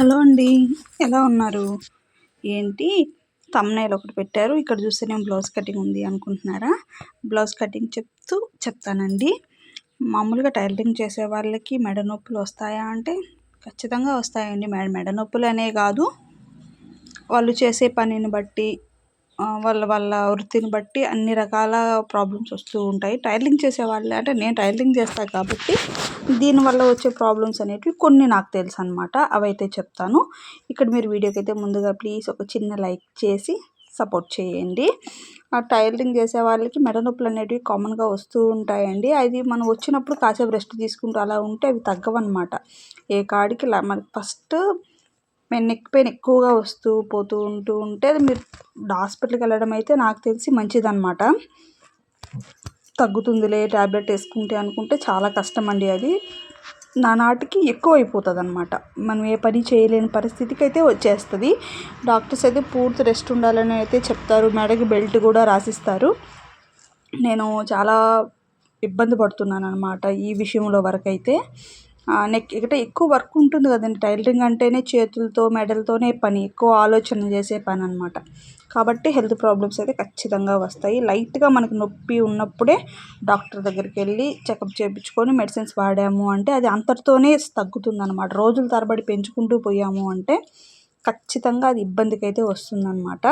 Hello అండి. ఎలా ఉన్నారు? ఏంటి? తమ్నైల్ ఒకటి పెట్టారు. ఇక్కడ చూస్తే నేను బ్లౌజ్ కటింగ్ ఉంది అనుకుంటున్నారా? బ్లౌజ్ కటింగ్ చెప్తూ చెప్తానండి. మామూలుగా టైలరింగ్ చేసే వాళ్ళకి మెడ నొప్పులు వస్తాయా అంటే? ఖచ్చితంగా వస్తాయండి. మెడ మెడ నొప్పులు అనే కాదు. వాళ్ళు చేసే పనిని బట్టి వాళ్ళ వాళ్ళ వృత్తిని బట్టి అన్ని రకాల ప్రాబ్లమ్స్ వస్తూ ఉంటాయి. టైలరింగ్ చేసే వాళ్ళు. అంటే నేను టైలరింగ్ చేస్తాను కాబట్టి దీనివల్ల వచ్చే ప్రాబ్లమ్స్ అనేటివి కొన్ని నాకు తెలుసు అనమాట అవైతే చెప్తాను. ఇక్కడ మీరు వీడియోకి అయితే ముందుగా ప్లీజ్ ఒక చిన్న లైక్ చేసి సపోర్ట్ చేయండి. ఆ టైలరింగ్ చేసే వాళ్ళకి మెడ నొప్పులు అనేటివి కామన్గా వస్తూ ఉంటాయండి. అది మనం వచ్చినప్పుడు కాసేపు రెస్ట్ తీసుకుంటూ అలా ఉంటే అవి తగ్గవన్నమాట. ఏ కాడికి మనకి ఫస్ట్ నెక్ పెయిన్ ఎక్కువగా వస్తూ పోతూ ఉంటూ ఉంటే అది మీరు హాస్పిటల్కి వెళ్ళడం అయితే నాకు తెలిసి మంచిదన్నమాట. తగ్గుతుందిలే ట్యాబ్లెట్ వేసుకుంటే అనుకుంటే చాలా కష్టం అండి అది. నా నాటికి ఎక్కువ అయిపోతుంది అనమాట మనం ఏ పని చేయలేని పరిస్థితికి అయితే వచ్చేస్తుంది. డాక్టర్స్ అయితే పూర్తి రెస్ట్ ఉండాలని అయితే చెప్తారు. మెడకి బెల్ట్ కూడా రాసిస్తారు. నేను చాలా ఇబ్బంది పడుతున్నాను అనమాట ఈ విషయంలో వరకైతే. నెక్ ఇక్కడ ఎక్కువ వర్క్ ఉంటుంది కదండి. టైలరింగ్ అంటేనే చేతులతో మెడలతోనే పని ఎక్కువ ఆలోచన చేసే పని అనమాట కాబట్టి హెల్త్ ప్రాబ్లమ్స్ అయితే ఖచ్చితంగా వస్తాయి. లైట్గా మనకి నొప్పి ఉన్నప్పుడే డాక్టర్ దగ్గరికి వెళ్ళి చెకప్ చేయించుకొని మెడిసిన్స్ వాడాము అంటే అది అంతటితోనే తగ్గుతుంది అనమాట రోజుల తరబడి పెంచుకుంటూ పోయాము అంటే ఖచ్చితంగా అది ఇబ్బందికి అయితే వస్తుందన్నమాట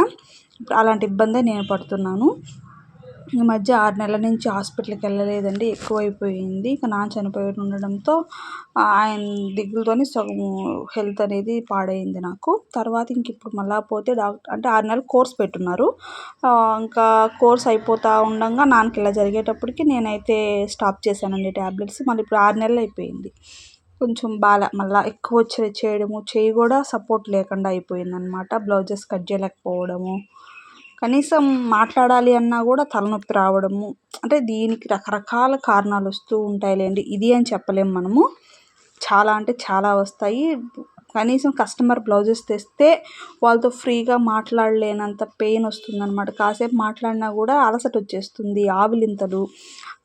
అలాంటి ఇబ్బందే నేను పడుతున్నాను. ఈ మధ్య ఆరు నెలల నుంచి హాస్పిటల్కి వెళ్ళలేదండి ఎక్కువైపోయింది. ఇక నాన్న చనిపోయి ఉండడంతో ఆయన దిగులుతోని సగం హెల్త్ అనేది పాడైంది నాకు. తర్వాత ఇంక ఇప్పుడు మళ్ళీ పోతే డాక్టర్ అంటే ఆరు నెలలు కోర్స్ పెట్టున్నారు. ఇంకా కోర్స్ అయిపోతూ ఉండగా నాన్నకి ఇలా జరిగేటప్పటికి నేనైతే స్టాప్ చేశానండి ట్యాబ్లెట్స్ మళ్ళీ ఇప్పుడు ఆరు నెలలు అయిపోయింది. కొంచెం బాగా మళ్ళీ ఎక్కువ వచ్చి చేయడము చేయి కూడా సపోర్ట్ లేకుండా అయిపోయిందనమాట బ్లౌజెస్ కట్ చేయలేకపోవడము. కనీసం మాట్లాడాలి అన్నా కూడా తలనొప్పి రావడము అంటే దీనికి రకరకాల కారణాలు వస్తూ ఉంటాయిలేండి. ఇది అని చెప్పలేము మనము. చాలా అంటే చాలా వస్తాయి. కనీసం కస్టమర్ బ్లౌజెస్ తెస్తే వాళ్ళతో ఫ్రీగా మాట్లాడలేనంత పెయిన్ వస్తుందన్నమాట. కాసేపు మాట్లాడినా కూడా అలసట వచ్చేస్తుంది ఆవిలింతలు.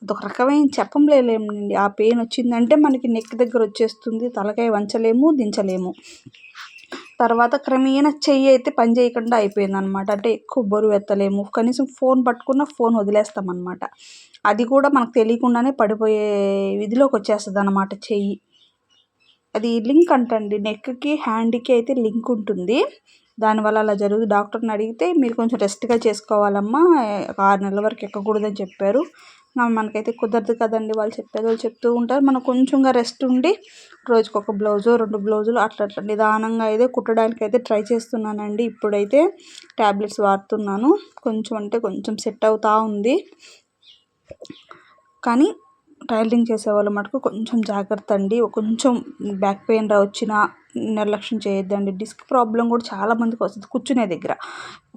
అదొక రకమైన చెప్పలేములేండి ఆ పెయిన్ వచ్చిందంటే మనకి నెక్ దగ్గర వచ్చేస్తుంది తలకాయ వంచలేము దించలేము. తర్వాత క్రమేణా చెయ్యి అయితే పని చేయకుండా అయిపోయింది అనమాట అంటే ఎక్కువ బరువు ఎత్తలేము. కనీసం ఫోన్ పట్టుకున్న ఫోన్ వదిలేస్తాం అనమాట అది కూడా మనకు తెలియకుండానే పడిపోయే విధిలోకి వచ్చేస్తుంది అనమాట చెయ్యి. అది లింక్ అంటండి. నెక్కి హ్యాండ్కి అయితే లింక్ ఉంటుంది. దానివల్ల అలా జరుగుతుంది. డాక్టర్ని అడిగితే మీరు కొంచెం రెస్ట్గా చేసుకోవాలమ్మా. ఆరు నెలల వరకు ఎక్కకూడదని చెప్పారు. మనకైతే కుదరదు కదండి వాళ్ళు చెప్పేది. వాళ్ళు చెప్తూ ఉంటారు. మనం కొంచెంగా రెస్ట్ ఉండి రోజుకి ఒక బ్లౌజు రెండు బ్లౌజులు అట్లా అట్లా నిదానంగా అయితే కుట్టడానికి అయితే ట్రై చేస్తున్నానండి. ఇప్పుడైతే ట్యాబ్లెట్స్ వాడుతున్నాను. కొంచెం అంటే కొంచెం సెట్ అవుతూ ఉంది. కానీ టైలరింగ్ చేసేవాళ్ళు మటుకు కొంచెం జాగ్రత్త అండి. కొంచెం బ్యాక్ పెయిన్ వచ్చినా నిర్లక్ష్యం చేయొద్దండి. డిస్క్ ప్రాబ్లం కూడా చాలా మందికి వస్తుంది. కూర్చునే దగ్గర.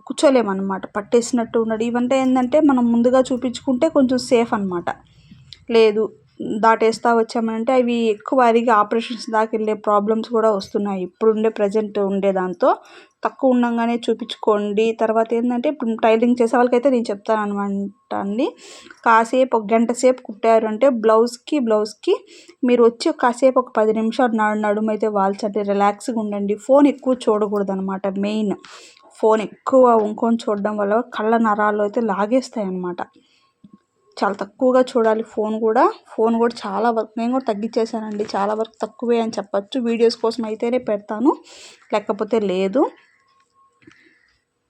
కూర్చోలేమన్నమాట. పట్టేసినట్టు ఉన్నాడు. ఇవంటే ఏంటంటే మనం ముందుగా చూపించుకుంటే కొంచెం సేఫ్ అనమాట లేదు దాటేస్తా వచ్చామంటే అవి ఎక్కువ అరిగి ఆపరేషన్స్ దాకా వెళ్ళే ప్రాబ్లమ్స్ కూడా వస్తున్నాయి. ఇప్పుడు ఉండే ప్రజెంట్ ఉండే దాంతో తక్కువ ఉండగానే చూపించుకోండి. తర్వాత ఏంటంటే ఇప్పుడు టైలింగ్ చేసే వాళ్ళకైతే నేను చెప్తాను అనమాట అండి. కాసేపు ఒక గంట సేపు కుట్టారు అంటే బ్లౌజ్కి బ్లౌజ్కి మీరు వచ్చి కాసేపు ఒక పది నిమిషాలు నడు నడుమైతే వాల్చండి రిలాక్స్గా ఉండండి. ఫోన్ ఎక్కువ చూడకూడదు అనమాట మెయిన్. ఫోన్ ఎక్కువ వంకొని చూడడం వల్ల కళ్ళ నరాలు అయితే లాగేస్తాయి అన్నమాట చాలా తక్కువగా చూడాలి ఫోన్ కూడా. ఫోన్ కూడా చాలా వరకు నేను కూడా తగ్గించేసానండి చాలా వరకు తక్కువే అని చెప్పచ్చు. వీడియోస్ కోసం అయితేనే పెడతాను. లేకపోతే లేదు.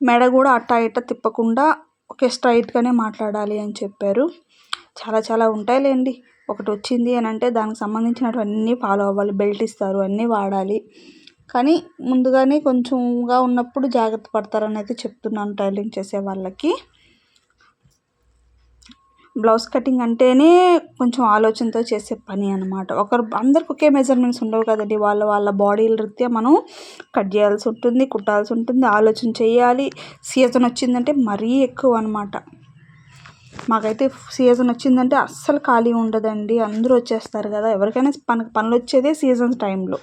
మెడ కూడా అట్టా ఇట్టా తిప్పకుండా ఒకే స్ట్రైట్గానే మాట్లాడాలి అని చెప్పారు. చాలా చాలా ఉంటాయిలేండి. ఒకటి వచ్చింది అని అంటే దానికి సంబంధించినటువన్నీ ఫాలో అవ్వాలి. బెల్ట్ ఇస్తారు అన్నీ వాడాలి. కానీ ముందుగానే కొంచెంగా ఉన్నప్పుడు జాగ్రత్త పడతారని అయితే చెప్తున్నాను టైలింగ్ చేసే వాళ్ళకి. బ్లౌజ్ కటింగ్ అంటేనే కొంచెం ఆలోచనతో చేసే పని అనమాట ఒకరు అందరికి ఒకే మెజర్మెంట్స్ ఉండవు కదండి. వాళ్ళ వాళ్ళ బాడీల రీత్యా మనం కట్ చేయాల్సి ఉంటుంది కుట్టాల్సి ఉంటుంది ఆలోచన చేయాలి. సీజన్ వచ్చిందంటే మరీ ఎక్కువ అనమాట మాకైతే సీజన్ వచ్చిందంటే అస్సలు ఖాళీ ఉండదండి. అందరూ వచ్చేస్తారు కదా. ఎవరికైనా పని పనులు వచ్చేదే సీజన్ టైంలో.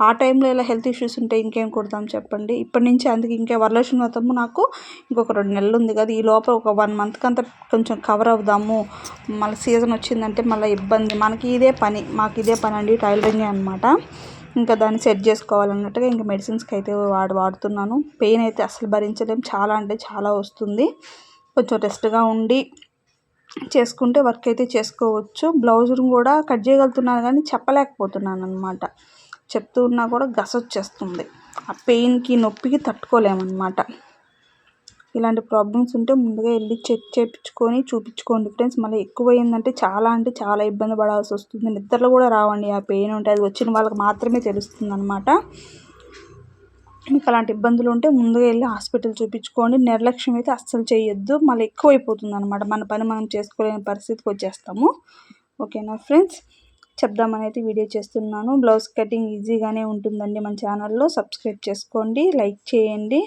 ఆ టైంలో ఇలా హెల్త్ ఇష్యూస్ ఉంటే ఇంకేం కుడతాం చెప్పండి. ఇప్పటి నుంచి అందుకే ఇంకా వరలక్ష్మి వ్రతము నాకు ఇంకొక రెండు నెలలు ఉంది కదా. ఈ లోపల ఒక వన్ మంత్కి అంత కొంచెం కవర్ అవుదాము. మళ్ళీ సీజన్ వచ్చిందంటే మళ్ళీ ఇబ్బంది. మనకి ఇదే పని. మాకు ఇదే పని అండి. టైలరింగే అనమాట ఇంకా దాన్ని సెట్ చేసుకోవాలన్నట్టుగా ఇంకా మెడిసిన్స్కి అయితే వాడు వాడుతున్నాను. పెయిన్ అయితే అసలు భరించలేం. చాలా అంటే చాలా వస్తుంది. కొంచెం రెస్ట్గా ఉండి చేసుకుంటే వర్క్ అయితే చేసుకోవచ్చు. బ్లౌజును కూడా కట్ చేయగలుగుతున్నాను కానీ చెప్పలేకపోతున్నాను అనమాట చెప్తూ ఉన్నా కూడా గస వచ్చేస్తుంది. ఆ పెయిన్కి నొప్పికి తట్టుకోలేమన్నమాట. ఇలాంటి ప్రాబ్లమ్స్ ఉంటే ముందుగా వెళ్ళి చెక్ చేయించుకొని చూపించుకోండి ఫ్రెండ్స్ మళ్ళీ ఎక్కువ అయిందంటే చాలా అంటే చాలా ఇబ్బంది పడాల్సి వస్తుంది. నిద్రలో కూడా రావండి. ఆ పెయిన్ ఉంటే అది వచ్చిన వాళ్ళకి మాత్రమే తెలుస్తుంది అనమాట మీకు అలాంటి ఇబ్బందులు ఉంటే ముందుగా వెళ్ళి హాస్పిటల్ చూపించుకోండి. నిర్లక్ష్యం అయితే అస్సలు చేయొద్దు మళ్ళీ ఎక్కువ అయిపోతుంది అనమాట మన పని మనం చేసుకోలేని పరిస్థితికి వచ్చేస్తాము. ఓకేనా ఫ్రెండ్స్? చెప్దామని అయితే వీడియో చేస్తున్నాను. బ్లౌజ్ కటింగ్ ఈజీగానే ఉంటుందండి మన ఛానల్లో. సబ్స్క్రైబ్ చేసుకోండి. లైక్ చేయండి.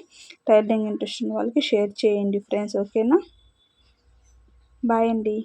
టైలరింగ్ ఇంట్రెస్ట్ ఉన్న వాళ్ళకి షేర్ చేయండి ఫ్రెండ్స్. ఓకేనా? బాయ్ అండి.